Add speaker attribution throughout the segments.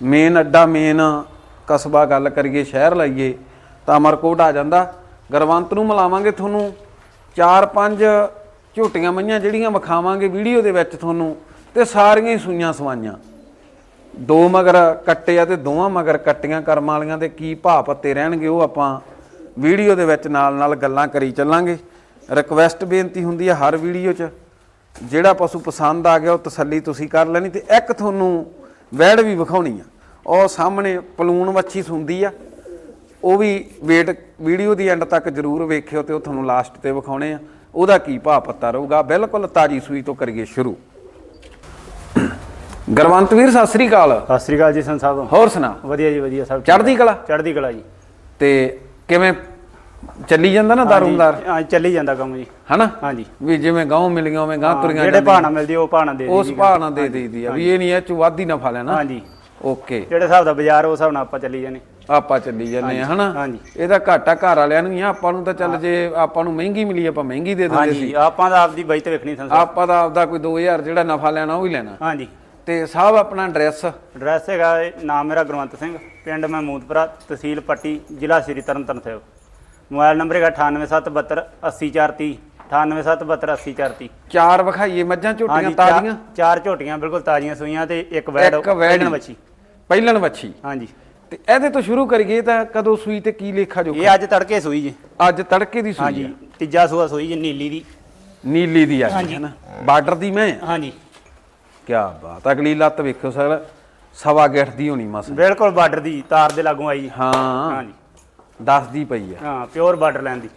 Speaker 1: Main ਅੱਡਾ, main ਕਸਬਾ ਗੱਲ ਕਰੀਏ, ਸ਼ਹਿਰ ਲਾਈਏ, ਤਾਂ ਅਮਰਕੋਟ ਆ ਜਾਂਦਾ। ਗਰਵੰਤ ਨੂੰ ਮਿਲਾਵਾਂਗੇ ਤੁਹਾਨੂੰ ਚਾਰ ਪੰਜ ਝੋਟੀਆਂ ਮਈਆਂ ਜਿਹੜੀਆਂ ਵਿਖਾਵਾਂਗੇ ਵੀਡੀਓ ਦੇ ਵਿੱਚ ਤੁਹਾਨੂੰ ਤੇ ਸਾਰੀਆਂ ਹੀ ਸੂਈਆਂ ਸਵਾਈਆਂ। ਦੋ ਮਗਰ ਕੱਟੇ ਆ ਤੇ ਦੋਵਾਂ ਮਗਰ ਕੱਟੀਆਂ ਕਰਮ ਵਾਲੀਆਂ ਦੇ ਕੀ ਭਾਅ ਪੱਤੇ ਰਹਿਣਗੇ ਉਹ ਆਪਾਂ ਵੀਡੀਓ ਦੇ ਵਿੱਚ ਨਾਲ ਨਾਲ ਗੱਲਾਂ ਕਰੀ ਚੱਲਾਂਗੇ। ਰਿਕਵੈਸਟ ਬੇਨਤੀ ਹੁੰਦੀ ਹੈ ਹਰ ਵੀਡੀਓ 'ਚ। ਜਿਹੜਾ ਪਸ਼ੂ ਪਸੰਦ ਆ ਗਿਆ ਉਹ ਤਸੱਲੀ ਤੁਸੀਂ ਕਰ ਲੈਣੀ ਤੇ ਇੱਕ ਤੁਹਾਨੂੰ ਵੈੜ ਵੀ ਵਿਖਾਉਣੀ ਆ। ਉਹ ਸਾਹਮਣੇ ਪਲੂਣ ਵੱਛੀ ਸੁੰਦੀ ਆ। ਉਹ ਵੀ ਵੇਟ ਵੀਡੀਓ ਦੀ ਐਂਡ ਤੱਕ ਜਰੂਰ ਵੇਖਿਓ ਤੇ ਉਹ ਤੁਹਾਨੂੰ ਲਾਸਟ ਤੇ ਵਿਖਾਉਣੇ ਆ। ਉਹਦਾ ਕੀ ਭਾਅ ਪੱਤਾ ਰਹੂਗਾ? ਬਿਲਕੁਲ ਤਾਜੀ ਸੂਈ ਤੋਂ ਕਰੀਏ ਸ਼ੁਰੂ। ਗਰਵੰਤ ਵੀਰ ਸਤਿ ਸ੍ਰੀ ਅਕਾਲ।
Speaker 2: ਸਤਿ ਸ੍ਰੀ ਅਕਾਲ ਜੀ ਸੰਤ ਸਾਹਿਬ।
Speaker 1: ਹੋਰ ਸੁਣਾ।
Speaker 2: ਵਧੀਆ ਜੀ ਵਧੀਆ ਸਭ।
Speaker 1: ਚੜ੍ਹਦੀ ਕਲਾ?
Speaker 2: ਚੜ੍ਹਦੀ ਕਲਾ ਜੀ।
Speaker 1: ਤੇ ਕਿਵੇਂ ਚੱਲੀ ਜਾਂਦਾ ਨਾ ਦਾਰੂਮਦਾਰ
Speaker 2: ਹਾਂ ਚੱਲੀ ਜਾਂਦਾ ਕੰਮ ਜੀ।
Speaker 1: ਹਨਾ?
Speaker 2: ਹਾਂਜੀ।
Speaker 1: ਵੀ ਜਿਵੇਂ ਗਾਉਂ ਮਿਲ ਗਿਆ ਉਵੇਂ ਗਾਂ ਤੁਰੀਆਂ
Speaker 2: ਜਿਹੜੇ। ਭਾਣਾ ਮਿਲਦੀ ਉਹ ਭਾਣਾ ਦੇ
Speaker 1: ਉਸ
Speaker 2: ਦੀ
Speaker 1: ਭਾਅ ਨਾਲ ਦੇ ਦੇਈਦੀ ਆ। ਵੀ ਇਹ ਨਹੀਂ ਇਹ ਚ ਵਾਧੀ ਨਾ ਫਾ ਲੈਣਾ।
Speaker 2: ਹਾਂਜੀ।
Speaker 1: ਓਕੇ।
Speaker 2: ਜਿਹੜੇ ਹਿਸਾਬ ਦਾ ਬਾਜ਼ਾਰ ਉਹ ਹਿਸਾਬ ਨਾਲ ਆਪਾਂ ਚੱਲੀ ਜਾਂਦੇ।
Speaker 1: ਆਪਾਂ ਚੱਲੀ ਜਾਂਦੇ ਆ ਹਨਾ?
Speaker 2: ਹਾਂਜੀ।
Speaker 1: ਇਹਦਾ ਘਾਟਾ ਘਰ ਵਾਲਿਆਂ ਨੂੰ ਹੀ ਆ। ਆਪਾਂ ਨੂੰ ਤਾਂ ਚੱਲ ਜੇ ਆਪਾਂ ਨੂੰ ਮਹਿੰਗੀ ਮਿਲੀ ਆਪਾਂ ਮਹਿੰਗੀ ਦੇ ਦਿੰਦੇ
Speaker 2: ਹਾਂਜੀ
Speaker 1: ਸੀ।
Speaker 2: ਆਪਾਂ ਦਾ ਆਪਦੀ ਬਚਤ ਵੇਖਣੀ ਸੰਤ ਸਾਹਿਬ
Speaker 1: ਆਪਾਂ ਦਾ ਆਪਦਾ ਕੋਈ 2000 ਜਿਹੜਾ ਨਫਾ ਲੈਣਾ ਉਹ ਹੀ ਲੈਣਾ।
Speaker 2: ਹਾਂਜੀ।
Speaker 1: ਤੇ ਸਾਹਿਬ ਆਪਣਾ ਐਡਰੈਸ।
Speaker 2: ਐਡਰੈਸ ਹੈਗਾ ਨਾਮ ਮੇਰਾ ਗੁਰਵੰਤ ਸਿੰਘ। ਪਿੰਡ ਮਹਿਮੂਦਪੁਰਾ ਤਹਿਸੀਲ ਪੱਟੀ ਜ਼ਿਲ੍ਹਾ ਸ਼੍ਰੀ ਤਰਨਤਾਰਨ ਸਾਹਿਬ। ਮੋਬਾਈਲ ਨੰਬਰ ਹੈਗਾ 9872 80430 9872
Speaker 1: ਚਾਰ ਵਿਖਾਈਏ ਮੱਝਾਂ ਝੋਟੀਆਂ
Speaker 2: ਹਾਂਜੀ ਚਾਰ-
Speaker 1: ਤਾਜ਼ੀਆਂ?
Speaker 2: ਚਾਰ ਝੋਟੀਆਂ ਬਿਲਕੁਲ ਤਾਜ਼ੀਆਂ ਸੂਈਆਂ ਤੇ ਇੱਕ ਵੈੜ
Speaker 1: ਇੱਕ ਵੈੜ ਹੀ।
Speaker 2: ਵੱਛੀ।
Speaker 1: ਪਹਿਲਣ ਵੱਛੀ।
Speaker 2: ਹਾਂਜੀ।
Speaker 1: ਤੇ ਇਹਦੇ ਤੋਂ ਸ਼ੁਰੂ ਕਰੀਏ ਤਾਂ ਕਦੋਂ ਸੂਈ ਤੇ ਕੀ ਲੇਖਾ ਜੋ
Speaker 2: ਇਹ ਅੱਜ ਤੜਕੇ ਸੂਈ ਜੀ।
Speaker 1: ਅੱਜ ਤੜਕੇ ਦੀ ਸੂਈ
Speaker 2: ਹਾਂਜੀ
Speaker 1: ਆ।
Speaker 2: ਤੀਜਾ ਸੂਆ ਸੂਈ ਜੀ ਨੀਲੀ ਦੀ।
Speaker 1: ਨੀਲੀ ਦੀ ਆ।
Speaker 2: ਹਾਂਜੀ।
Speaker 1: ਹੈ ਨਾ ਬਾਰਡਰ ਦੀ ਮੈਂ?
Speaker 2: ਹਾਂਜੀ।
Speaker 1: ਕੀ ਬਾਤ ਅਗਲੀ ਲੱਤ ਵੇਖਿਓ ਸਰ ਸਵਾ ਗਿੱਠ ਦੀ ਹੋਣੀ ਮਸ।
Speaker 2: ਬਿਲਕੁਲ ਬਾਰਡਰ ਦੀ ਤਾਰ ਦੇ ਲਾਗੋਂ ਆਈ। ਜੀ
Speaker 1: ਹਾਂ।
Speaker 2: ਹਾਂਜੀ।
Speaker 1: ਦੱਸਦੀ ਪਈ ਆ।
Speaker 2: ਹਾਂ ਪਿਓਰ ਬਾਰਡਰ ਲੈਣ ਦੀ।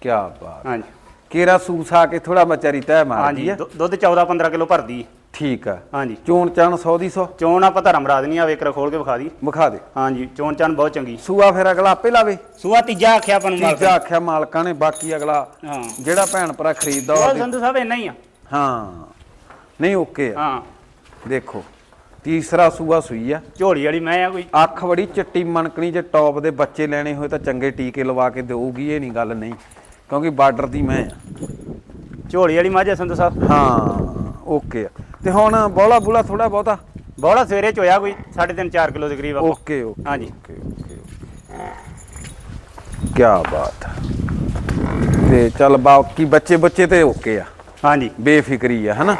Speaker 1: ਕੀ ਬਾਤ।
Speaker 2: ਹਾਂਜੀ।
Speaker 1: ਕੇਰਾ ਸੂਸਾ ਕੇ ਥੋੜਾ ਮਚਰੀ ਤੈ ਮਾਰਦੀ
Speaker 2: ਹਾਂਜੀ
Speaker 1: ਆ
Speaker 2: ਦੁ- ਦੁੱਧ 14 15 ਕਿਲੋ ਭਰਦੀ ਹੈ।
Speaker 1: ਠੀਕ ਆ।
Speaker 2: ਹਾਂਜੀ।
Speaker 1: ਚੋਣ ਚਾਣ 100 ਦੀ 100
Speaker 2: ਚੋਣ ਆਪਾਂ ਧਰਮ ਰਾਤ ਨਹੀਂ ਆ ਵੇਕਰ ਖੋਲ ਕੇ ਵਿਖਾ ਦੀ।
Speaker 1: ਵਿਖਾ ਦੇ।
Speaker 2: ਹਾਂਜੀ ਚੋਣ ਚਾਣ ਬਹੁਤ ਚੰਗੀ।
Speaker 1: ਸੂਆ ਫਿਰ ਅਗਲਾ ਆਪੇ ਲਾਵੇ।
Speaker 2: ਸੂਆ ਤੀਜਾ ਆਖਿਆ ਆਪਾਂ ਨੂੰ ਮਾਲਕ
Speaker 1: ਤੀਜਾ ਆਖਿਆ ਮਾਲਕਾਂ ਨੇ ਬਾਕੀ ਅਗਲਾ
Speaker 2: ਹਾਂ।
Speaker 1: ਜਿਹੜਾ ਭੈਣ ਭਰਾ ਖਰੀਦਦਾ
Speaker 2: ਉਹ ਸੰਧੂ ਸਾਹਿਬ ਇੰਨਾ ਹੀ ਆ।
Speaker 1: ਹਾਂ। ਨਹੀਂ ਓਕੇ ਆ।
Speaker 2: ਹਾਂ।
Speaker 1: ਦੇਖੋ। ਤੀਸਰਾ ਸੂਆ ਸੂਈ ਆ।
Speaker 2: ਝੋਲੀ ਵਾਲੀ ਮੈਂ ਆ ਕੋਈ।
Speaker 1: ਅੱਖ ਬੜੀ ਚਿੱਟੀ ਮਣਕਣੀ ਜੇ ਟੌਪ ਦੇ ਬੱਚੇ ਲੈਣੇ ਹੋਏ ਤਾਂ ਚੰਗੇ ਟੀਕੇ ਲਵਾ ਕੇ ਦੇਊਗੀ ਇਹ ਨਹੀਂ ਗੱਲ ਨਹੀਂ ਕਿਉਂਕਿ ਬਾਰਡਰ ਦੀ ਮੈਂ ਆ।
Speaker 2: ਝੋਲੀ ਵਾਲੀ ਮੱਝ ਆ ਸੰਧੂ ਸਾਹਿਬ।
Speaker 1: ਹਾਂ ਓਕੇ ਆ। ਤੇ ਹੁਣ ਬੋਲਾ ਬੁਲਾ ਥੋੜਾ ਬਹੁਤਾ?
Speaker 2: ਬੋਲਾ ਸਵੇਰੇ ਚੋਇਆ ਕੋਈ 3.5 4 ਕਿਲੋ ਦੇ ਕਰੀਬ ਆਪਾਂ।
Speaker 1: ਓਕੇ ਓਕੇ
Speaker 2: ਹਾਂਜੀ।
Speaker 1: ਓਕੇ। ਓਕੇ ਕੀ ਬਾਤ। ਤੇ ਚੱਲ ਬਾਕੀ ਬੱਚੇ ਬੱਚੇ ਤੇ ਓਕੇ ਆ।
Speaker 2: ਹਾਂਜੀ।
Speaker 1: ਬੇਫਿਕਰੀ ਆ ਹਨਾ?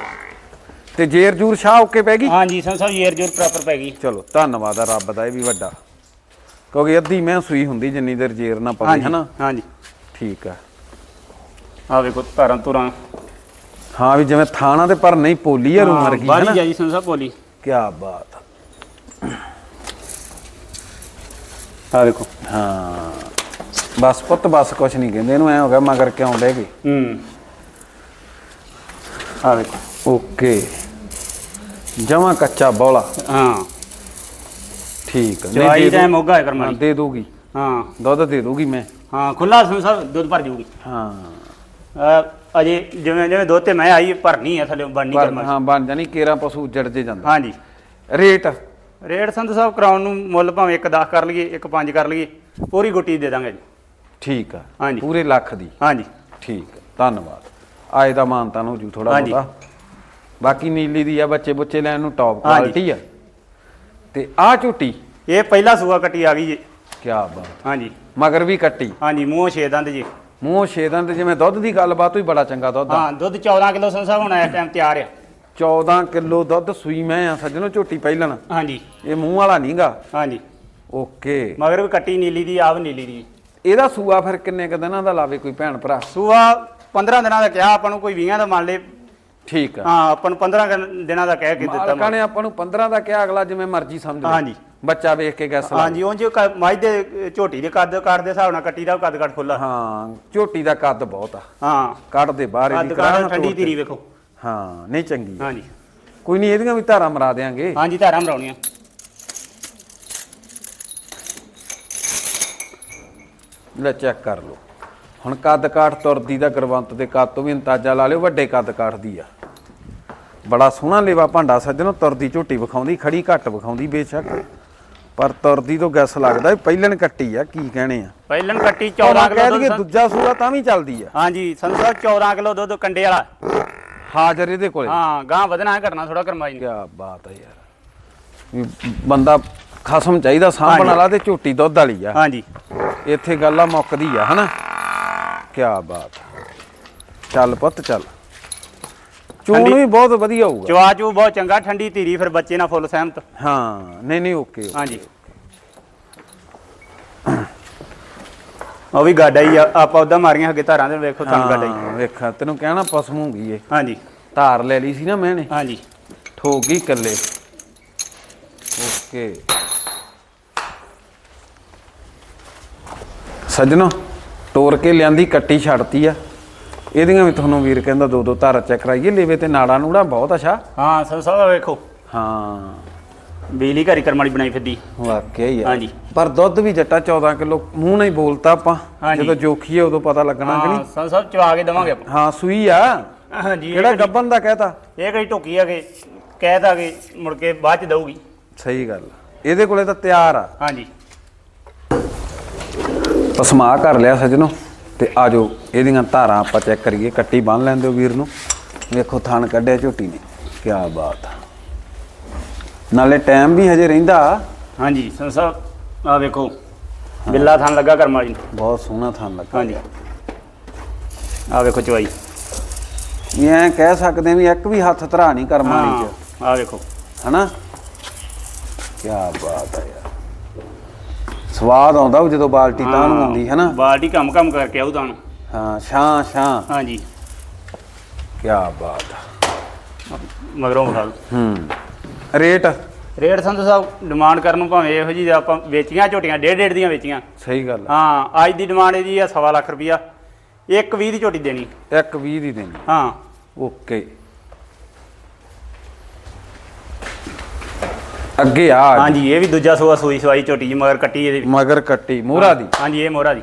Speaker 1: ਤੇ ਜੇਰ ਜੂਰ ਸ਼ਾਹ ਓਕੇ ਪੈ ਗਈ?
Speaker 2: ਹਾਂਜੀ ਸੰਧੂ ਸਾਹਿਬ ਯੇਰ ਜੋਰ ਪ੍ਰੋਪਰ ਪੈ ਗਈ।
Speaker 1: ਚਲੋ ਧੰਨਵਾਦ ਆ ਰੱਬ ਦਾ ਇਹ ਵੀ ਵੱਡਾ। ਕਿਉਂਕਿ ਅੱਧੀ ਮੈਂ ਸੂਈ ਹੁੰਦੀ ਜਿੰਨੀ ਦੇਰ ਜੇਰ ਨਾ ਪਵੇ ਹਨਾ?
Speaker 2: ਹਾਂਜੀ।
Speaker 1: ਠੀਕ ਆ।
Speaker 2: ਆ ਵੇਖੋ ਧਾਰਾਂ ਤੁਰਾਂ
Speaker 1: ਹਾਂ ਵੀ ਜਿਵੇਂ ਥਾਣਾ ਤੇ ਪਰ ਨਹੀਂ ਪੋਲੀ ਆ ਰੂਮਰ ਕੀ
Speaker 2: ਬਾਲੀ
Speaker 1: ਹਨਾ?
Speaker 2: ਜਾਈ ਸੰਧੂ ਸਾਹਿਬ ਬੋਲੀ
Speaker 1: ਕੀ ਬਾਤ ਆ।
Speaker 2: ਆ ਵੇਖੋ।
Speaker 1: ਹਾਂ ਬਸ ਪੁੱਤ ਬਸ ਕੁਛ ਨਹੀਂ ਕਹਿੰਦੇ ਇਹਨੂੰ ਐ ਹੋ ਗਿਆ ਮਗਰ ਕਿਉਂ ਡੇ ਗਏ
Speaker 2: ਹੂੰ। ਆ ਵੇਖੋ।
Speaker 1: ਓਕੇ। ਜਮਾ ਕੱਚਾ ਬੌਲਾ।
Speaker 2: ਹਾਂ।
Speaker 1: ਠੀਕ ਆ। ਨਹੀਂ,
Speaker 2: ਜਵਾਈ
Speaker 1: ਦੇ
Speaker 2: ਦਾ ਹਾਂ, ਕਰਮਾਲੀ
Speaker 1: ਦੇ ਦੂਗੀ।
Speaker 2: ਹਾਂ।
Speaker 1: ਦੁੱਧ ਦੇ ਦੂਗੀ ਮੈਂ।
Speaker 2: ਹਾਂ ਖੁੱਲਾ ਸੰਧੂ ਸਾਹਿਬ ਦੁੱਧ ਭਰ ਜੂਗੀ।
Speaker 1: ਹਾਂ।
Speaker 2: ਅਹ ਅਜੇ ਜਿਵੇਂ ਜਿਵੇਂ ਦੁੱਧ ਤੇ ਮੈਂ ਆਈ ਭਰਨੀ ਆ ਥੱਲੇ ਬਣਨੀ
Speaker 1: ਪਰ
Speaker 2: ਕਰਮਾ
Speaker 1: ਹਾਂ ਬਣ ਜਾਣੀ ਕੇਰਾ ਪਸ਼ੂ ਜੜ ਜੇ ਜਾਂਦਾ।
Speaker 2: ਹਾਂਜੀ।
Speaker 1: ਰੇਟ?
Speaker 2: ਰੇਟ ਸੰਧੂ ਸਾਹਿਬ ਕਰਾਉਣ ਨੂੰ ਮੁੱਲ ਭਾਵੇਂ 1 10 ਕਰ ਲਈਏ 1 5 ਕਰ ਲਈਏ ਪੂਰੀ ਗੁੱਟੀ ਦੇ ਦਾਂਗੇ ਜੀ।
Speaker 1: ਠੀਕ ਆ।
Speaker 2: ਹਾਂਜੀ।
Speaker 1: ਪੂਰੇ ਲੱਖ ਦੀ।
Speaker 2: ਹਾਂਜੀ।
Speaker 1: ਠੀਕ ਆ, ਧੰਨਵਾਦ। ਆਏ ਦਾ ਮਾਨਤਾ ਨੂੰ ਜੂ ਥੋੜਾ
Speaker 2: ਹਾਂਜੀ।
Speaker 1: ਬਹੁਤਾ। ਬਾਕੀ ਨੀਲੀ ਦੀ ਆ ਬੱਚੇ ਬੁੱਚੇ ਲੈਣ ਨੂੰ ਟੌਪ
Speaker 2: ਹਾਂਜੀ।
Speaker 1: ਕੁਆਲਿਟੀ ਆ। ਤੇ ਆ ਝੂਟੀ।
Speaker 2: ਇਹ ਪਹਿਲਾ ਸੂਆ ਕੱਟੀ ਆ ਗਈ ਜੀ।
Speaker 1: ਕੀ ਬਾਤ।
Speaker 2: ਹਾਂਜੀ।
Speaker 1: ਮਗਰ ਵੀ ਕੱਟੀ।
Speaker 2: ਹਾਂਜੀ ਮੂੰਹ ਛੇ ਦੰਦ ਜੀ।
Speaker 1: ਮੂੰਹ ਛੇਦਾਂ ਤੇ ਜਿਵੇਂ ਦੁੱਧ ਦੀ ਗੱਲਬਾਤ ਹੋਈ ਬੜਾ ਚੰਗਾ ਦੁੱਧ ਆ।
Speaker 2: ਹਾਂ ਦੁੱਧ 14 ਕਿਲੋ ਸਾਹਿਬ ਹੁਣ ਇਸ ਟਾਈਮ ਤਿਆਰ ਆ।
Speaker 1: 14 ਕਿਲੋ ਦੁੱਧ ਸੂਈ ਮੈਂ ਆ ਸੱਜਣੋ ਝੋਟੀ ਪਹਿਲਣ
Speaker 2: ਹਾਂਜੀ।
Speaker 1: ਇਹ ਮੂੰਹ ਵਾਲਾ ਨਹੀਂਗਾ।
Speaker 2: ਹਾਂਜੀ।
Speaker 1: ਓਕੇ।
Speaker 2: ਮਗਰ ਵੀ ਕੱਟੀ ਨੀਲੀ ਦੀ ਆਪ ਨੀਲੀ ਦੀ।
Speaker 1: ਇਹਦਾ ਸੂਆ ਫਿਰ ਕਿੰਨੇ ਕ ਦਿਨਾਂ ਦਾ ਲਾਵੇ ਕੋਈ ਭੈਣ ਭਰਾ?
Speaker 2: ਸੂਆ 15 ਦਿਨਾਂ ਦਾ ਕਿਹਾ ਆਪਾਂ ਨੂੰ ਕੋਈ 20 ਦਾ ਮੰਨ ਲੇ
Speaker 1: ਠੀਕ ਆ।
Speaker 2: ਹਾਂ ਆਪਾਂ ਨੂੰ 15 ਦਿਨਾਂ ਦਾ ਕਹਿ ਕੇ ਦਿੱਤਾ
Speaker 1: ਮਾਲਕਾਂ ਨੇ ਆਪਾਂ ਨੂੰ 15 ਦਾ ਕਿਹਾ ਅਗਲਾ ਜਿਵੇਂ ਮਰਜ਼ੀ ਸਮਝ ਲਓ।
Speaker 2: ਹਾਂਜੀ।
Speaker 1: ਬੱਚਾ ਵੇਖ ਕੇ ਗੈਸ
Speaker 2: ਹਾਂਜੀ ਉਂਝ ਕ- ਮੱਝ ਦੇ ਝੋਟੀ ਦੇ ਕੱਦ ਕੱਟ ਦੇ ਹਿਸਾਬ ਨਾਲ ਕੱਟੀ ਦਾ ਕੱਦ ਕੱਟ ਖੁੱਲਾ
Speaker 1: ਹਾਂ ਝੋਟੀ ਦਾ ਕੱਦ ਬਹੁਤ ਆ।
Speaker 2: ਹਾਂ।
Speaker 1: ਕੱਢ ਦੇ ਬਾਹਰ
Speaker 2: ਕੱਦ
Speaker 1: ਇਹਦੀ ਕੱਟ
Speaker 2: ਠੰਡੀ ਧੀਰੀ ਵੇਖੋ।
Speaker 1: ਹਾਂ ਨਹੀਂ ਚੰਗੀ।
Speaker 2: ਹਾਂਜੀ।
Speaker 1: ਕੋਈ ਨਹੀਂ ਇਹਦੀਆਂ ਵੀ ਧਾਰਾਂ ਮਰਾ ਦੇਾਂਗੇ
Speaker 2: ਹਾਂਜੀ ਧਾਰਾਂ ਮਰਾਉਣੀਆਂ।
Speaker 1: ਲੈ ਚੈੱਕ ਕਰ ਲਓ। ਹੁਣ ਕੱਦ ਕਾਠ ਤੁਰਦੀ ਦਾ ਗੁਰਵੰਤ ਦੇ ਕੱਦ ਤੋਂ ਵੀ ਅੰਦਾਜ਼ਾ ਲਾ ਲਿਓ ਵੱਡੇ ਕੱਦ ਕਾਠ ਦੀ ਆ। ਬੜਾ ਸੋਹਣਾ ਲੇਵਾ ਭਾਂਡਾ ਸੱਜਣੋ ਤੁਰਦੀ ਝੋਟੀ ਵਿਖਾਉਂਦੀ ਖੜੀ ਘੱਟ ਵਿਖਾਉਂਦੀ ਬੇਸ਼ੱਕ। ਪਰ ਤੁਰਦੀ ਤੋਂ ਗੈਸ ਲੱਗਦਾ ਪਹਿਲਣ ਕੱਟੀ ਆ ਕੀ ਕਹਿਣੇ ਆ।
Speaker 2: ਪਹਿਲਣ ਕੱਟੀ 14
Speaker 1: 14
Speaker 2: ਕਿਲੋ ਦੁੱਧ
Speaker 1: ਦੂਜਾ ਸੂਆ ਤਾਂ ਵੀ ਚੱਲਦੀ ਆ।
Speaker 2: ਹਾਂਜੀ ਸਾਹਿਬ 14 ਕਿਲੋ ਦੁੱਧ ਕੰਡੇ ਵਾਲਾ।
Speaker 1: ਹਾਜ਼ਰ ਇਹਦੇ ਕੋਲੇ।
Speaker 2: ਹਾਂ ਗਾਂ ਵਧਣਾ ਘਟਣਾ ਥੋੜਾ ਕਰਮਾਈ
Speaker 1: ਕੀ ਬਾਤ ਹੈ ਯਾਰ। ਬੰਦਾ ਖਸਮ ਚਾਹੀਦਾ ਸਾਂਭਣ। ਵਾਲਾ ਤੇ ਝੋਟੀ ਦੁੱਧ ਵਾਲੀ ਆ।
Speaker 2: ਹਾਂਜੀ।
Speaker 1: ਇੱਥੇ ਗੱਲ ਆ ਮੁੱਕਦੀ ਆ ਹਨਾ? ਕੀ ਬਾਤ ਚੱਲ ਪੁੱਤ ਚੱਲ। ਚੂਣ ਵੀ ਬਹੁਤ ਵਧੀਆ ਹੋਊਗਾ।
Speaker 2: ਚਵਾ ਚੂ ਬਹੁਤ ਚੰਗਾ ਠੰਡੀ ਧੀਰੀ ਫਿਰ ਬੱਚੇ ਨਾਲ ਫੁੱਲ ਸਹਿਮਤ।
Speaker 1: ਹਾਂ ਨਹੀਂ ਨਹੀਂ ਓਕੇ
Speaker 2: ਹਾਂਜੀ। ਉਹ ਵੀ ਗਾਡਾ ਹੀ ਆ ਆਪਾਂ ਉਹਦਾ ਮਾਰੀਆਂ ਅੱਗੇ ਧਾਰਾਂ ਦੇ ਵੇਖੋ ਤੁਹਾਨੂੰ ਗਾਡਾ ਹੀ
Speaker 1: ਹਾਂ ਵੇਖਾ ਤੈਨੂੰ ਕਹਿਣਾ ਪਸਮ ਹੋਗੀ ਏ।
Speaker 2: ਹਾਂਜੀ।
Speaker 1: ਧਾਰ ਲੈ ਲਈ ਸੀ ਨਾ ਮੈਨੇ।
Speaker 2: ਹਾਂਜੀ।
Speaker 1: ਠੋਕ ਗਈ ਇਕੱਲੇ। ਓਕੇ। ਸੱਜਣੋ। ਤੋੜ ਕੇ ਲਿਆਂਦੀ ਕੱਟੀ ਛੱਡਤੀ ਆ। ਇਹਦੀਆਂ ਵੀ ਤੁਹਾਨੂੰ ਵੀਰ ਕਹਿੰਦਾ ਦੋ ਦੋ ਧਾਰ ਚੈੱਕ ਕਰਾਈਏ ਲੇਵੇ ਤੇ ਨਾੜਾ ਨੂੜਾ ਬਹੁਤ ਅੱਛਾ
Speaker 2: ਹਾਂ ਸਭ ਸਭ ਵੇਖੋ।
Speaker 1: ਹਾਂ।
Speaker 2: ਬਿਜਲੀ ਘਰੀ ਕਰਮ ਵਾਲੀ ਬਣਾਈ ਫਿਰਦੀ।
Speaker 1: ਵਾਕਿਆ ਹੀ ਆ।
Speaker 2: ਹਾਂਜੀ।
Speaker 1: ਪਰ ਦੁੱਧ ਵੀ ਜੱਟਾ 14 ਕਿਲੋ ਮੂੰਹ ਨਾਲ ਹੀ ਬੋਲਤਾ ਆਪਾਂ। ਜਦੋਂ ਜੋਖੀਏ ਉਦੋਂ ਪਤਾ ਲੱਗਣਾ ਕਿ
Speaker 2: ਹਾਂ
Speaker 1: ਨਹੀਂ
Speaker 2: ਸਭ ਸਭ ਚਵਾ ਕੇ ਦਵਾਂਗੇ ਆਪਾਂ।
Speaker 1: ਹਾਂ ਸੂਈ ਆ।
Speaker 2: ਹਾਂਜੀ
Speaker 1: ਕਿਹੜਾ ਗੱਬਨ ਦਾ ਕਹਿਤਾ?
Speaker 2: ਇਹ ਕਿਹੜੀ ਢੋਕੀ ਆ ਕੇ ਕਹਿ ਤਾ ਕਿ ਮੁੜ ਕੇ ਬਾਅਦ ਚ ਦਊਗੀ।
Speaker 1: ਸਹੀ ਗੱਲ। ਇਹਦੇ ਕੋਲੇ ਤਾਂ ਤਿਆਰ ਆ।
Speaker 2: ਹਾਂਜੀ।
Speaker 1: ਪਸਮਾ ਕਰ ਲਿਆ ਸਜਣੋ ਤੇ ਆਜੋ ਇਹਦੀਆਂ ਧਾਰਾਂ ਆਪਾਂ ਚੈੱਕ ਕਰੀਏ ਕੱਟੀ ਬੰਨ ਲੈਂਦੇ ਹੋ ਵੀਰ ਨੂੰ। ਵੇਖੋ ਥਣ ਕੱਢਿਆ ਝੋਟੀ ਨੇ। ਕੀ ਬਾਤ ਆ। ਨਾਲੇ ਟਾਈਮ ਵੀ ਹਜੇ ਰਹਿੰਦਾ।
Speaker 2: ਹਾਂਜੀ ਸਭ ਸਭ ਆ ਵੇਖੋ ਬਿੱਲਾ ਥਾਂ ਲੱਗਾ ਕਰਮ ਨੂੰ।
Speaker 1: ਬਹੁਤ ਸੋਹਣਾ ਥਣ ਲੱਗਾ।
Speaker 2: ਹਾਂਜੀ। ਆ ਵੇਖੋ ਚਵਾਈ।
Speaker 1: ਵੀ ਐਂ ਕਹਿ ਸਕਦੇ ਹਾਂ ਵੀ ਇੱਕ ਵੀ ਹੱਥ ਧਰਾ ਨਹੀਂ ਕਰਮ ਵਾਲੀ
Speaker 2: ਹਾਂ
Speaker 1: ਚ
Speaker 2: ਆ ਵੇਖੋ।
Speaker 1: ਹਨਾ? ਕੀ ਬਾਤ ਆ ਯਾਰ। ਸਵਾਦ ਆਉਂਦਾ ਉਹ ਜਦੋਂ ਬਾਲਟੀ ਤਾਂ ਨੂੰ ਆਉਂਦੀ ਹੈ ਨਾ
Speaker 2: ਬਾਲਟੀ ਕੰਮ ਕੰਮ ਕਰਕੇ ਆਉ ਤਾਂ
Speaker 1: ਹਾਂ ਛਾਂ ਛਾਂ।
Speaker 2: ਹਾਂਜੀ।
Speaker 1: ਕੀ ਬਾਤ ਆ।
Speaker 2: ਮਗਰੋਂ ਵਿਖਾ
Speaker 1: ਹੂੰ। Rate?
Speaker 2: Rate Sandhu Sahib demand ਕਰਨ ਨੂੰ ਭਾਵੇਂ ਇਹੋ ਜੀ ਆਪਾਂ ਵੇਚੀਆਂ ਝੋਟੀਆਂ ਡੇਢ ਡੇਢ ਦੀਆਂ ਵੇਚੀਆਂ।
Speaker 1: ਸਹੀ ਗੱਲ ਆ।
Speaker 2: ਹਾਂ ਅੱਜ ਦੀ ਡਿਮਾਂਡ ਇਹਦੀ ਆ ਸਵਾ ਲੱਖ ਰੁਪਈਆ। ਇੱਕ 20 ਦੀ ਝੋਟੀ ਦੇਣੀ।
Speaker 1: ਇੱਕ 20 ਦੀ ਦੇਣੀ।
Speaker 2: ਹਾਂ।
Speaker 1: ਓਕੇ। ਅੱਗੇ ਆ।
Speaker 2: ਹਾਂਜੀ ਇਹ ਵੀ ਦੂਜਾ ਸੂਆ ਸੂਈ ਸਵਾਈ ਝੋਟੀ ਜੀ ਮਗਰ ਕੱਟੀ ਇਹਦੀ।
Speaker 1: ਮਗਰ ਕੱਟੀ ਮੋਹਰਾ ਦੀ?
Speaker 2: ਹਾਂਜੀ ਇਹ ਮੋਹਰਾ ਦੀ।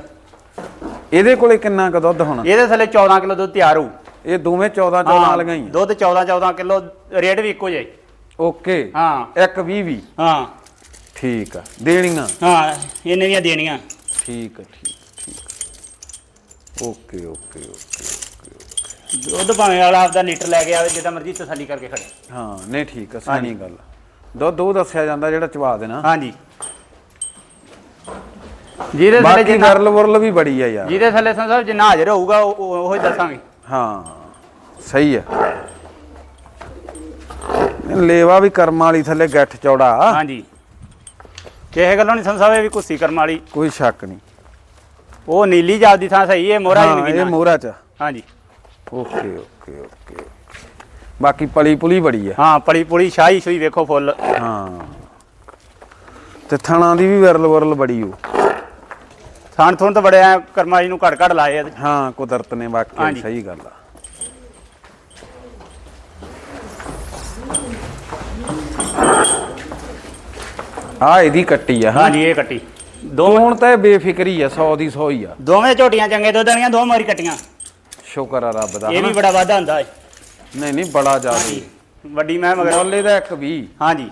Speaker 1: ਇਹਦੇ ਕੋਲੇ ਕਿੰਨਾ ਕੁ ਦੁੱਧ ਹੋਣਾ?
Speaker 2: ਇਹਦੇ ਥੱਲੇ 14 ਕਿਲੋ ਦੁੱਧ ਤਿਆਰ ਹੋਊ।
Speaker 1: ਇਹ ਦੋਵੇਂ 14 14 ਵਾਲੀਆਂ ਹੀ ਆ।
Speaker 2: ਦੁੱਧ 14 14 ਕਿਲੋ ਰੇਟ ਵੀ ਇੱਕੋ ਜਿਹਾ ਹੀ।
Speaker 1: ਓਕੇ।
Speaker 2: ਹਾਂ।
Speaker 1: ਇੱਕ 20 ਵੀ
Speaker 2: ਹਾਂ।
Speaker 1: ਠੀਕ ਆ। ਦੇਣੀਆਂ?
Speaker 2: ਹਾਂ ਇਹਨੇ ਦੀਆਂ ਦੇਣੀਆਂ।
Speaker 1: ਠੀਕ ਆ ਠੀਕ ਠੀਕ ਓਕੇ ਓਕੇ ਓਕੇ
Speaker 2: ਦੁੱਧ ਭਾਵੇਂ ਵਾਲਾ ਆਪਦਾ ਲੀਟਰ ਲੈ ਕੇ ਆਵੇ ਜਿੱਦਾਂ ਮਰਜ਼ੀ ਤਸੱਲੀ ਕਰਕੇ ਖੜੇ।
Speaker 1: ਹਾਂ ਨਹੀਂ ਠੀਕ ਆ ਸਿਆਣੀ ਗੱਲ ਆ। ਦੁੱਧ ਉਹ ਦੱਸਿਆ ਜਾਂਦਾ ਜਿਹੜਾ ਚਵਾ ਦੇਣਾ।
Speaker 2: ਹਾਂਜੀ। ਜਿਹਦੇ ਥੱਲੇ
Speaker 1: ਬਾਕੀ
Speaker 2: ਜਿੰਨਾ
Speaker 1: ਗਰਲ ਵਰਲ ਵੀ ਬੜੀ ਆ ਯਾਰ।
Speaker 2: ਜਿਹਦੇ ਥੱਲੇ ਸੰਧੂ ਸਾਹਿਬ ਜਿੰਨਾ ਹਾਜ਼ਰ ਹੋਊਗਾ ਉਹ ਉਹ- ਉਹੋ ਹੀ ਦੱਸਾਂਗੇ।
Speaker 1: ਹਾਂ ਸਹੀ ਆ। ਲੇਵਾ ਵੀ ਕਰਮਾਂ ਵਾਲੀ ਥੱਲੇ ਗੱਠ ਚੌੜਾ।
Speaker 2: ਹਾਂਜੀ। ਕਿਸੇ ਗੱਲੋਂ ਨਹੀਂ ਸਾਹਿਬ ਇਹ ਵੀ ਕੁੱਸੀ ਕਰਮ ਵਾਲੀ।
Speaker 1: ਕੋਈ ਸ਼ੱਕ ਨਹੀਂ
Speaker 2: ਉਹ ਨੀਲੀ ਜਾਬ ਦੀ ਥਾਂ ਸਹੀ ਹੈ ਮੋਹਰਾ
Speaker 1: ਹਾਂ ਇਹ ਮੋਹਰਾ ਚ।
Speaker 2: ਹਾਂਜੀ।
Speaker 1: Okay okay okay. ਬਾਕੀ ਪਲੀ ਪੁਲੀ ਬੜੀ ਆ।
Speaker 2: ਹਾਂ ਪਲੀ ਪੁਲੀ ਸ਼ਾਹੀ ਸੂਈ ਵੇਖੋ ਫੁੱਲ।
Speaker 1: ਹਾਂ। ਤੇ ਥਣਾ ਦੀ ਵੀ ਵਿਰਲ ਵਰਲ ਬੜੀ ਓ।
Speaker 2: ਥਾਣ ਥੁਣ ਤਾਂ ਬੜਿਆ ਕਰਮਾਈ ਨੂੰ ਘੜ ਘੜ ਲਾਏ ਆ।
Speaker 1: ਹਾਂ ਕੁਦਰਤ ਨੇ
Speaker 2: ਹਾਂਜੀ।
Speaker 1: ਸਹੀ ਗੱਲ ਆ। ਆ ਇਹਦੀ ਕੱਟੀ ਆ ਹਾਂ।
Speaker 2: ਹਾਂਜੀ ਇਹ ਕੱਟੀ। ਦੋ
Speaker 1: ਹੁਣ ਤਾਂ ਬੇਫਿਕਰੀ ਆ 100 ਦੀ 100 ਹੀ ਆ।
Speaker 2: ਦੋਵੇਂ ਝੋਟੀਆਂ ਚੰਗੇ ਦੁੱਧ ਵਾਲੀਆਂ ਦੋ ਮਾਰੀ ਕੱਟੀਆਂ।
Speaker 1: ਸ਼ੁਕਰ ਆ ਰੱਬ ਦਾ
Speaker 2: ਇਹ ਵੀ। ਬੜਾ ਵਾਧਾ ਹੁੰਦਾ ਹੈ
Speaker 1: ਨਹੀਂ ਨਹੀਂ ਬੜਾ ਜ਼ਿਆਦਾ
Speaker 2: ਵੱਡੀ ਮੈਂ ਮਗਰ
Speaker 1: ਮੁੱਲ ਦਾ ਇੱਕ 20
Speaker 2: ਹਾਂਜੀ।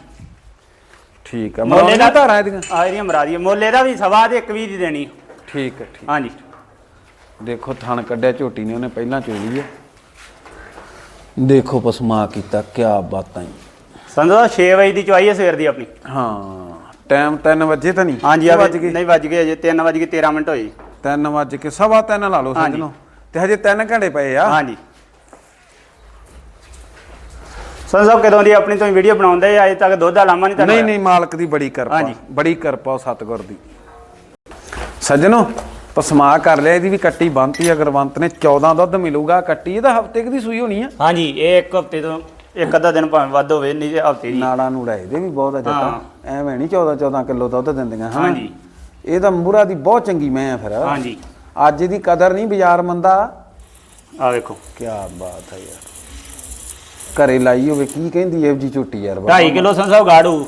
Speaker 1: ਠੀਕ ਆ।
Speaker 2: ਮੁੱਲ
Speaker 1: ਦਾ ਧਾਰਾਂ ਇਹਦੀਆਂ?
Speaker 2: ਆ ਇਹਦੀਆਂ ਮਰਾਦੀ ਹੈ। ਮੁੱਲ ਇਹਦਾ ਵੀ ਸਵਾ ਦੇ ਇੱਕ ਵੀ ਦੀ ਦੇਣੀ।
Speaker 1: ਠੀਕ ਹੈ ਠੀਕ
Speaker 2: ਹਾਂਜੀ।
Speaker 1: ਦੇਖੋ ਥਣ ਕੱਢਿਆ ਝੋਟੀ ਨੇ ਉਹਨੇ ਪਹਿਲਾਂ ਚੋਲੀ ਹੈ ਦੇਖੋ ਪਸਮਾ ਕੀਤਾ ਕਿਆ ਬਾਤਾਂ ਈ।
Speaker 2: ਸੰਦੋ 6 ਵਜੇ ਦੀ ਚੁਆਈ ਹੈ ਸਵੇਰ ਦੀ ਆਪਣੀ।
Speaker 1: ਹਾਂ ਟਾਈਮ 3 ਵਜੇ ਤਾਂ ਨਹੀਂ?
Speaker 2: ਹਾਂਜੀ ਆ
Speaker 1: ਵੱਜ ਗਏ।
Speaker 2: ਨਹੀਂ ਵੱਜ ਗਏ ਅਜੇ। 3 ਵੱਜ ਕੇ 13 ਮਿੰਟ ਹੋਏ।
Speaker 1: 3 ਵਜ ਕੇ ਸਵਾ 3 ਲਾ ਲਓ
Speaker 2: ਹਾਂਜੀ।
Speaker 1: ਸਮਝ ਲਓ। ਤੇ ਹਜੇ 3 ਘੰਟੇ ਪਏ ਆ।
Speaker 2: ਹਾਂਜੀ। ਸੰਦੋ ਸਾਹਿਬ ਕਦੋਂ ਦੀ ਆਪਣੀ ਤੋਂ ਵੀਡੀਓ ਬਣਾਉਂਦੇ ਅਜੇ ਤੱਕ ਦੁੱਧ ਦਾ ਲਾਮਾ ਨਹੀਂ
Speaker 1: ਨਹੀਂ ਨਹੀਂ ਮਾਲਕ ਦੀ ਬੜੀ ਕਿਰਪਾ।
Speaker 2: ਹਾਂਜੀ।
Speaker 1: ਬੜੀ ਕਿਰਪਾ ਉਹ ਸਤਿਗੁਰ ਦੀ। ਸੱਜਣੋ ਪਸਮਾ ਕਰ ਲਿਆ ਇਹਦੀ ਵੀ ਕੱਟੀ ਬੰਨਤੀ ਆ ਗੁਰਵੰਤ ਨੇ 14 ਦੁੱਧ ਮਿਲੂਗਾ ਕੱਟੀ ਇਹਦਾ ਹਫ਼ਤੇ ਦੀ ਸੂਈ ਹੋਣੀ ਆ।
Speaker 2: ਹਾਂਜੀ ਇਹ ਇੱਕ ਹਫ਼ਤੇ ਤੋਂ ਇੱਕ ਅੱਧਾ ਦਿਨ ਭਾਵੇਂ ਵੱਧ ਹੋਵੇ ਨਹੀਂ ਜੇ ਹਫ਼ਤੇ ਦੀ।
Speaker 1: ਨਾੜਾਂ ਨੂੰ ਇਹਦੇ ਵੀ ਬਹੁਤ ਆ ਜੱਟਾਂ।
Speaker 2: ਹਾਂ।
Speaker 1: ਐਵੇਂ ਨਹੀਂ 14 14 ਕਿਲੋ ਦੁੱਧ ਦਿੰਦੀਆਂ ਹਨਾ
Speaker 2: ਹਾਂਜੀ।
Speaker 1: ਇਹ ਤਾਂ ਮੂਰਾ ਦੀ ਬਹੁਤ ਚੰਗੀ ਮੈਂ ਆ ਫਿਰ।
Speaker 2: ਹਾਂਜੀ।
Speaker 1: ਅੱਜ ਦੀ ਕਦਰ ਨਹੀਂ ਬਾਜ਼ਾਰ ਮੰਦਾ।
Speaker 2: ਆ ਵੇਖੋ।
Speaker 1: ਕੀ ਬਾਤ ਹੈ ਯਾਰ। ਘਰੇ ਲਾਈ ਹੋਵੇ ਕੀ ਕਹਿੰਦੀ ਇਹ ਜੀ ਝੋਟੀ ਯਾਰ
Speaker 2: 2.5 ਕਿਲੋ ਸਾਹਿਬ ਗਾੜੂ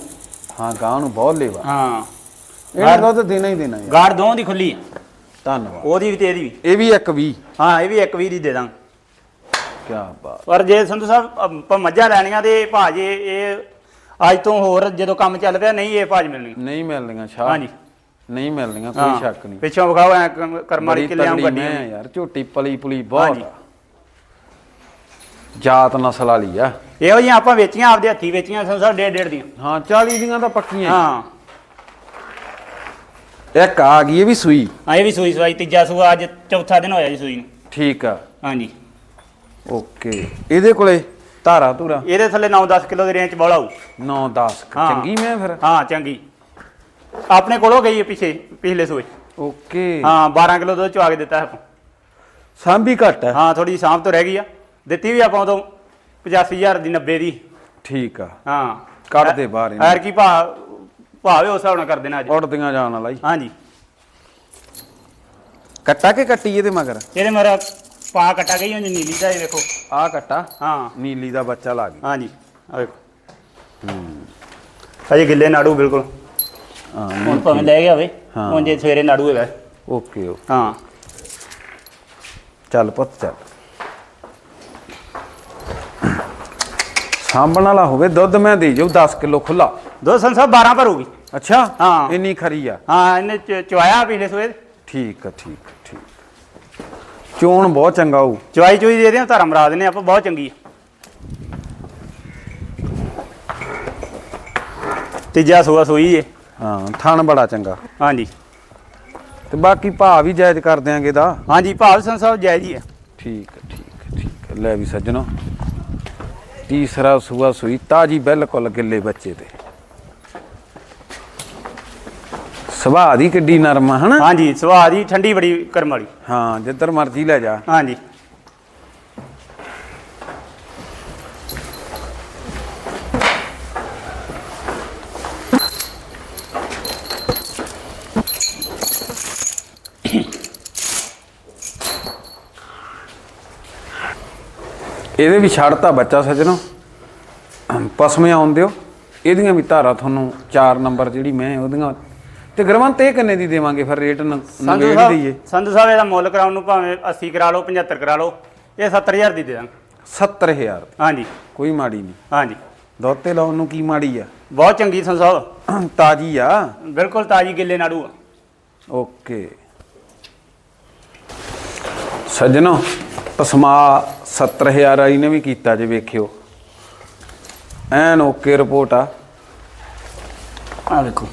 Speaker 1: ਹਾਂ ਗਾਂ ਨੂੰ ਬਹੁਤ ਲੇਵਾ।
Speaker 2: ਹਾਂ।
Speaker 1: ਇਹਨੇ ਦੁੱਧ ਦੇਣਾ ਹੀ ਦੇਣਾ ਯਾਰ।
Speaker 2: ਗਾੜ ਦੋਵਾਂ ਦੀ ਖੁੱਲੀ ਹੈ
Speaker 1: ਧੰਨਵਾਦ।
Speaker 2: ਉਹਦੀ ਵੀ ਤੇ ਇਹਦੀ ਵੀ।
Speaker 1: ਇਹ ਵੀ ਇੱਕ 20
Speaker 2: ਹਾਂ ਇਹ ਵੀ ਇੱਕ ਵੀਹ ਦੀ ਦੇ ਦਾਂਗੇ।
Speaker 1: ਕੀ ਬਾਤ।
Speaker 2: ਪਰ ਜੇ ਸੰਧੂ ਸਾਹਿਬ ਆਪਾਂ ਮੱਝਾਂ ਲੈਣੀਆਂ ਤੇ ਭਾਜ ਇਹ ਅੱਜ ਤੋਂ ਹੋਰ ਜਦੋਂ ਕੰਮ ਚੱਲ ਪਿਆ ਨਹੀਂ ਇਹ ਭਾਜ ਮਿਲਣੀ
Speaker 1: ਨਹੀਂ ਮਿਲਦੀਆਂ ਸ਼ਾਹ
Speaker 2: ਹਾਂਜੀ।
Speaker 1: ਨਹੀਂ ਮਿਲਦੀਆਂ
Speaker 2: ਹਾਂ।
Speaker 1: ਕੋਈ ਸ਼ੱਕ ਨਹੀਂ।
Speaker 2: ਪਿੱਛੋਂ ਵਿਖਾਓ ਐ ਕਰਮ ਵਾਲੀ
Speaker 1: ਬੜੀ
Speaker 2: ਕਿਲਿਆਂ
Speaker 1: ਤਗੜੀ
Speaker 2: ਗੱਡੀਆਂ
Speaker 1: ਮੈਂ ਯਾਰ ਝੋਟੀ ਪਲੀ ਪੁਲੀ ਬਹੁਤ
Speaker 2: ਹਾਂਜੀ।
Speaker 1: ਆ। ਜਾਤ ਨਸਲ ਵਾਲੀ ਆ।
Speaker 2: ਇਹੋ ਜਿਹੀਆਂ ਆਪਾਂ ਵੇਚੀਆਂ ਆਪਦੇ ਹੱਥੀ ਵੇਚੀਆਂ ਸੰਧੂ ਸਾਹਿਬ ਡੇਢ ਡੇਢ ਦੀਆਂ।
Speaker 1: ਹਾਂ 40 ਦੀਆਂ ਤਾਂ ਪੱਕੀਆਂ
Speaker 2: ਹਾਂ।
Speaker 1: ਇੱਕ ਆ ਗਈ ਇਹ ਵੀ ਸੂਈ।
Speaker 2: ਹਾਂ ਇਹ ਵੀ ਸੂਈ ਸਵਾਈ ਤੀਜਾ ਸੂਆ ਅੱਜ ਚੌਥਾ ਦਿਨ ਹੋਇਆ ਜੀ ਸੂਈ ਨੂੰ।
Speaker 1: ਠੀਕ ਆ।
Speaker 2: ਹਾਂਜੀ।
Speaker 1: ਓਕੇ। ਇਹਦੇ ਕੋਲੇ ਧਾਰਾ ਧੂਰਾ?
Speaker 2: ਇਹਦੇ ਥੱਲੇ 9-10 ਕਿਲੋ ਦੀ ਰੇਂਜ ਬੋਲਾ ਹੋਊ
Speaker 1: 9 10
Speaker 2: ਹਾਂ।
Speaker 1: ਚੰਗੀ ਮੈਂ ਫਿਰ।
Speaker 2: ਹਾਂ ਚੰਗੀ। ਆਪਣੇ ਕੋਲੋਂ ਗਈ ਹੈ ਪਿੱਛੇ ਪਿਛਲੇ ਸੂਏ।
Speaker 1: ਓਕੇ।
Speaker 2: ਹਾਂ 12 ਕਿਲੋ ਦੁੱਧ ਚਵਾ ਕੇ ਦਿੱਤਾ ਆਪਾਂ।
Speaker 1: ਸਾਂਭੀ ਘੱਟ ਹੈ।
Speaker 2: ਹਾਂ ਥੋੜੀ ਸਾਂਭ ਤੋਂ ਰਹਿ ਗਈ ਆ। ਦਿੱਤੀ ਵੀ ਆਪਾਂ ਉਦੋਂ 85000 ਦੀ 90 ਦੀ।
Speaker 1: ਠੀਕ ਆ।
Speaker 2: ਹਾਂ।
Speaker 1: ਕੱਢ ਦੇ ਬਾਹਰ ਇਹਨੂੰ।
Speaker 2: ਐਰ ਕੀ ਭਾ ਭਾਵੇਂ ਉਸ ਹਿਸਾਬ ਨਾਲ ਕਰ ਦੇਣਾ ਅੱਜ।
Speaker 1: ਉੜਦੀਆਂ ਜਾਣ ਵਾਲਾ ਹੀ
Speaker 2: ਹਾਂਜੀ।
Speaker 1: ਕੱਟਾ ਕੇ ਕੱਟੀ ਇਹਦੇ ਮਗਰ?
Speaker 2: ਇਹਦੇ ਮੇਰਾ ਪਾ ਕਟਾ ਗਈ ਹੁਣ ਨੀਲੀ ਦਾ ਇਹ ਵੇਖੋ।
Speaker 1: ਆ ਕੱਟਾ?
Speaker 2: ਹਾਂ।
Speaker 1: ਨੀਲੀ ਦਾ ਬੱਚਾ ਲੱਗ ਗਿਆ
Speaker 2: ਹਾਂਜੀ ਆ ਵੇਖੋ। ਅਜੇ ਗਿੱਲੇ ਨਾੜੂ ਬਿਲਕੁਲ।
Speaker 1: ਹਾਂ
Speaker 2: ਹੁਣ ਭਾਵੇਂ ਲੈ ਗਿਆ ਹੋਵੇ
Speaker 1: ਹਾਂ।
Speaker 2: ਹੁਣ ਜੇ ਸਵੇਰੇ ਨਾੜੂ ਹੈਗਾ।
Speaker 1: Okay okay.
Speaker 2: ਹਾਂ।
Speaker 1: ਚੱਲ ਪੁੱਤ ਚੱਲ। ਸਾਂਭਣ ਵਾਲਾ ਹੋਵੇ ਦੁੱਧ ਮੈਂ ਦੇ ਜਾਊ 10 ਕਿਲੋ ਖੁੱਲਾ
Speaker 2: ਦੋ ਸੰਸਾਬ 12 ਭਰੂਗੀ।
Speaker 1: ਅੱਛਾ?
Speaker 2: ਹਾਂ।
Speaker 1: ਇੰਨੀ ਖਰੀ ਆ।
Speaker 2: ਹਾਂ ਇਹਨੇ ਚ- ਚਵਾਇਆ ਪਿਛਲੇ ਸਵੇਰ
Speaker 1: ਠੀਕ ਆ ਠੀਕ ਆ, ਠੀਕ। ਚੋਣ ਬਹੁਤ ਚੰਗਾ ਹੋਊ।
Speaker 2: ਚਵਾਈ ਚੋਈ ਦੇ ਦੇ ਧਰਮ ਮਰਾ ਦਿੰਦੇ ਆਪਾਂ ਬਹੁਤ ਚੰਗੀ ਆ। ਤੀਜਾ ਸੂਆ ਸੂਈ ਏ।
Speaker 1: ਹਾਂ ਥਣ ਬੜਾ ਚੰਗਾ।
Speaker 2: ਹਾਂਜੀ।
Speaker 1: ਤੇ ਬਾਕੀ ਭਾਅ ਵੀ ਜਾਇਜ਼ ਕਰ ਦਿਆਂਗੇ ਦਾ।
Speaker 2: ਹਾਂਜੀ ਭਾਵ ਸੰਸਾਬ ਜਾਇਜ਼ ਹੀ ਹੈ
Speaker 1: ਠੀਕ ਆ, ਠੀਕ ਆ, ਠੀਕ ਆ। ਲੈ ਵੀ ਸੱਜਣੋ। ਤੀਸਰਾ ਸੂਆ ਸੂਈ ਤਾਜੀ ਬਿਲਕੁਲ ਗਿੱਲੇ ਬੱਚੇ ਤੇ। ਸੁਭਾਅ ਦੀ ਕਿੱਡੀ ਨਰਮ ਆ ਹਨਾ?
Speaker 2: ਹਾਂਜੀ ਸੁਆਦ ਹੀ ਠੰਡੀ ਬੜੀ ਕਰਮ ਵਾਲੀ।
Speaker 1: ਹਾਂ ਜਿੱਧਰ ਮਰਜ਼ੀ ਲੈ ਜਾ।
Speaker 2: ਹਾਂਜੀ।
Speaker 1: ਇਹਦੇ ਵੀ ਛੱਡਤਾ ਬੱਚਾ ਸੱਜਣੋ। ਪਸਮੇ ਆਉਣ ਦਿਓ। ਇਹਦੀਆਂ ਵੀ ਧਾਰਾ ਤੁਹਾਨੂੰ 4 ਨੰਬਰ ਜਿਹੜੀ ਮੈਂ ਉਹਦੀਆਂ ਤੇ ਗਰਵੰਤ ਇਹ ਕਿੰਨੇ ਦੀ ਦੇਵਾਂਗੇ ਫਿਰ ਰੇਟ ਨਵੇੜ ਦਈਏ
Speaker 2: ਸਾਹਿਬ ਸੰਧੂ ਸਾਹਿਬ ਇਹਦਾ ਮੁੱਲ ਕਰਾਉਣ ਨੂੰ ਭਾਵੇਂ 80 ਕਰਾ ਲਓ 75 ਕਰਾ ਲਓ। ਇਹ 70000 ਦੀ ਦੇ ਦਾਂਗੇ।
Speaker 1: 70000
Speaker 2: ਹਾਂਜੀ।
Speaker 1: ਕੋਈ ਮਾੜੀ ਨਹੀਂ।
Speaker 2: ਹਾਂਜੀ।
Speaker 1: ਦੁੱਧ ਤੇ ਲਾਉਣ ਨੂੰ ਕੀ ਮਾੜੀ ਆ?
Speaker 2: ਬਹੁਤ ਚੰਗੀ ਸੰਧੂ ਸਾਹਿਬ।
Speaker 1: ਤਾਜੀ ਆ?
Speaker 2: ਬਿਲਕੁਲ ਤਾਜੀ ਗਿੱਲੇ ਨਾੜੂ ਆ।
Speaker 1: ਓਕੇ। ਸੱਜਣੋ ਪਸਮਾ 70000 ਵਾਲੀ ਨੇ ਵੀ ਕੀਤਾ ਜੇ ਵੇਖਿਓ। ਐਨ ਓਕੇ ਰਿਪੋਰਟ ਆ।
Speaker 2: ਆ ਵੇਖੋ।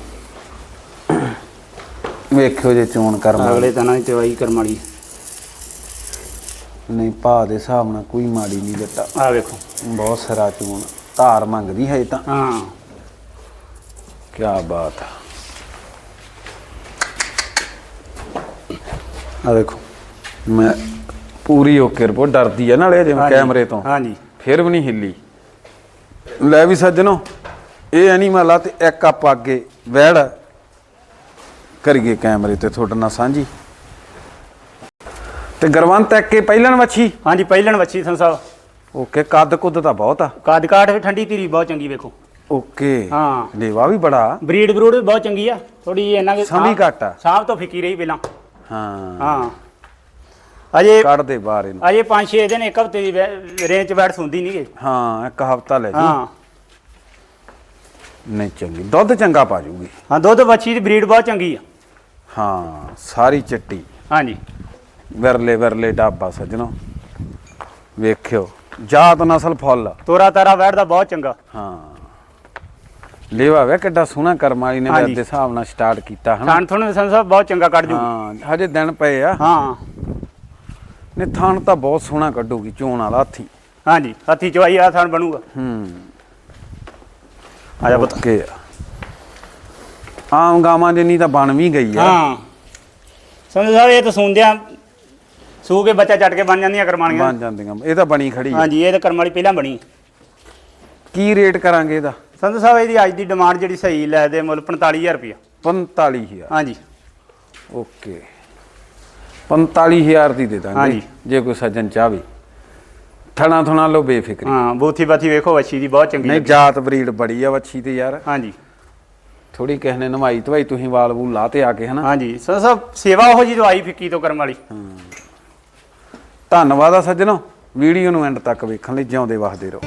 Speaker 1: ਵੇਖਿਓ ਜੇ ਚੋਣ ਕਰਮ।
Speaker 2: ਅਗਲੇ ਤਾਂ ਨਾ ਚਵਾਈ ਕਰਮ ਵਾਲੀ।
Speaker 1: ਨਹੀਂ ਭਾ ਦੇ ਹਿਸਾਬ ਨਾਲ ਕੋਈ ਮਾੜੀ ਨਹੀਂ ਦਿੱਤਾ।
Speaker 2: ਆ ਵੇਖੋ।
Speaker 1: ਬਹੁਤ ਸਰਾ ਚੋਣ। ਧਾਰ ਮੰਗਦੀ ਹੈ ਤਾਂ।
Speaker 2: ਹਾਂ।
Speaker 1: ਕੀ ਬਾਤ ਆ। ਆ ਦੇਖੋ ਮੈਂ ਪੂਰੀ ਓਕੇ ਰਿਪੋਰਟ ਡਰਦੀ ਹੈ ਨਾਲੇ ਜਿਵੇਂ ਕੈਮਰੇ ਤੋਂ।
Speaker 2: ਹਾਂਜੀ।
Speaker 1: ਫਿਰ ਵੀ ਨਹੀਂ ਹਿੱਲੀ। ਲੈ ਵੀ ਸੱਜਣੋ ਇਹ ਐਨੀਮਲ ਆ ਤੇ ਇੱਕ ਆਪ ਅੱਗੇ ਵੈੜ ਕਰੀਏ ਕੈਮਰੇ ਤੇ ਤੁਹਾਡੇ ਨਾਲ ਸਾਂਝੀ। ਤੇ ਗਰਵੰਤ ਇਹ ਪਹਿਲਣ ਵੱਛੀ।
Speaker 2: ਹਾਂਜੀ ਪਹਿਲਣ ਵੱਛੀ ਸੰਧੂ ਸਾਹਿਬ।
Speaker 1: ਓਕੇ ਕੱਦ ਕੁੱਦ ਤਾਂ ਬਹੁਤ ਆ।
Speaker 2: ਕਾਦ ਕਾਠ ਵੀ ਠੰਡੀ ਧੀਰੀ ਬਹੁਤ ਚੰਗੀ ਵੇਖੋ।
Speaker 1: ਓਕੇ
Speaker 2: ਹਾਂ।
Speaker 1: ਲੇਵਾ ਵੀ ਬੜਾ।
Speaker 2: ਬਰੀਡ ਬਰੂਡ ਵੀ ਬਹੁਤ ਚੰਗੀ ਆ। ਥੋੜੀ ਇਹਨਾਂ ਦੇ
Speaker 1: ਸਮੀ ਘੱਟ ਆ।
Speaker 2: ਤੋਂ ਫਿੱਕੀ ਰਹੀ ਪਹਿਲਾਂ।
Speaker 1: ਹਾਂ।
Speaker 2: ਹਾਂ। ਅਜੇ
Speaker 1: ਕੱਢ ਦੇ ਬਾਹਰ ਇਹਨੂੰ।
Speaker 2: ਅਜੇ 5-6 ਦਿਨ ਇੱਕ ਹਫ਼ਤੇ ਦੀ ਰੇਂਜ ਬੈਠ ਸੁੰਦੀ ਨਹੀਂ ਗਈ
Speaker 1: ਹਾਂ ਇੱਕ ਹਫਤਾ ਲੈ ਜੀ।
Speaker 2: ਹਾਂ।
Speaker 1: ਨਹੀਂ ਚੰਗੀ ਦੁੱਧ ਚੰਗਾ ਪਾ ਜੂਗੀ।
Speaker 2: ਹਾਂ ਦੁੱਧ ਵੱਛੀ ਦੀ ਬਰੀਡ ਬਹੁਤ ਚੰਗੀ ਆ।
Speaker 1: ਹਾਂ ਸਾਰੀ ਚਿੱਟੀ।
Speaker 2: ਹਾਂਜੀ।
Speaker 1: ਵਿਰਲੇ ਵਿਰਲੇ ਡਾਬਾ ਸੱਜਣੋ। ਵੇਖਿਓ ਜਾਤ ਨਸਲ ਫੁੱਲ
Speaker 2: ਤੋਰਾ ਤਾਰਾ ਬੈਠਦਾ ਬਹੁਤ ਚੰਗਾ।
Speaker 1: ਹਾਂ। ਲੇਵਾ ਵੇ ਕਿੱਡਾ ਸੋਹਣਾ ਕਰਮ ਵਾਲੀ ਨੇ
Speaker 2: ਹਾਂਜੀ।
Speaker 1: ਮੇਰੇ ਦੇ ਹਿਸਾਬ ਨਾਲ ਸਟਾਰਟ ਕੀਤਾ ਹਨਾ?
Speaker 2: ਥਣ ਥਣ ਸੰਧੂ ਸਾਹਿਬ ਬਹੁਤ ਚੰਗਾ ਕੱਢ ਜੂ
Speaker 1: ਹਾਂ ਹਜੇ ਦਿਨ ਪਏ ਆ।
Speaker 2: ਹਾਂ।
Speaker 1: ਨੇ ਥਣ ਤਾਂ ਬਹੁਤ ਸੋਹਣਾ ਕੱਢੂਗੀ ਚੋਣ ਵਾਲਾ ਹੱਥੀ।
Speaker 2: ਹਾਂਜੀ ਹੱਥੀ ਚਵਾਈ ਆ ਥਣ ਬਣੂਗਾ।
Speaker 1: ਹੂੰ।
Speaker 2: ਆ ਜਾ
Speaker 1: ਓਕੇ ਆਮ ਗਾਵਾਂ ਜਿੰਨੀ ਤਾਂ ਬਣ ਵੀ ਗਈ ਆ।
Speaker 2: ਹਾਂ। ਸੰਧੂ ਸਾਹਿਬ ਇਹ ਤਾਂ ਸੁਣਦਿਆਂ ਸੂ ਕੇ ਬੱਚਾ ਚੱਟ ਕੇ ਬਣ ਜਾਂਦੀਆਂ ਕਰਮਾਣੀਆਂ
Speaker 1: ਬਣ ਜਾਂਦੀਆਂ। ਇਹ ਤਾਂ ਬਣੀ ਖੜੀ ਆ।
Speaker 2: ਹਾਂਜੀ ਇਹ ਤਾਂ ਕਰਮ ਵਾਲੀ ਪਹਿਲਾਂ ਬਣੀ।
Speaker 1: ਕੀ ਰੇਟ ਕਰਾਂਗੇ ਇਹਦਾ?
Speaker 2: ਸੰਧੂ ਸਾਹਿਬ ਇਹਦੀ ਅੱਜ ਦੀ ਡਿਮਾਂਡ ਜਿਹੜੀ ਸਹੀ ਲੈ ਦੇ ਮੁੱਲ 45000 ਰੁਪਇਆ।
Speaker 1: 45000
Speaker 2: ਹਾਂਜੀ।
Speaker 1: ਓਕੇ। 45000 ਦੀ ਦੇ ਦਾਂਗੇ
Speaker 2: ਹਾਂਜੀ।
Speaker 1: ਜੇ ਕੋਈ ਸੱਜਣ ਚਾਹਵੇ ਥਣਾ ਥਣਾ ਲੋ ਬੇਫਿਕਰੀ।
Speaker 2: ਹਾਂ ਬੂਥੀ ਬਾਥੀ ਵੇਖੋ ਵੱਛੀ ਦੀ ਬਹੁਤ ਚੰਗੀ
Speaker 1: ਨਹੀਂ
Speaker 2: ਲੱਗੀ।
Speaker 1: ਜਾਤ ਬਰੀਡ ਬੜੀ ਆ ਵੱਛੀ ਤੇ ਯਾਰ।
Speaker 2: ਹਾਂਜੀ।
Speaker 1: ਥੋੜੀ ਕਿਸੇ ਨੇ ਨਵਾਈ ਧਵਾਈ ਤੁਸੀਂ ਵਾਲ ਵੂਲ ਲਾ ਤੇ ਆ ਕੇ ਹਨਾ।
Speaker 2: ਹਾਂਜੀ ਸੋ ਸਭ ਸੇਵਾ ਉਹ ਜੀ ਦਵਾਈ ਫਿੱਕੀ ਤੋਂ ਕਰਨ ਵਾਲੀ।
Speaker 1: ਧੰਨਵਾਦ ਆ ਸੱਜਣੋ ਵੀਡੀਓ ਨੂੰ ਐਂਡ ਤੱਕ ਵੇਖਣ ਲਈ ਜਿਉਂਦੇ ਵਸਦੇ ਰਹੋ।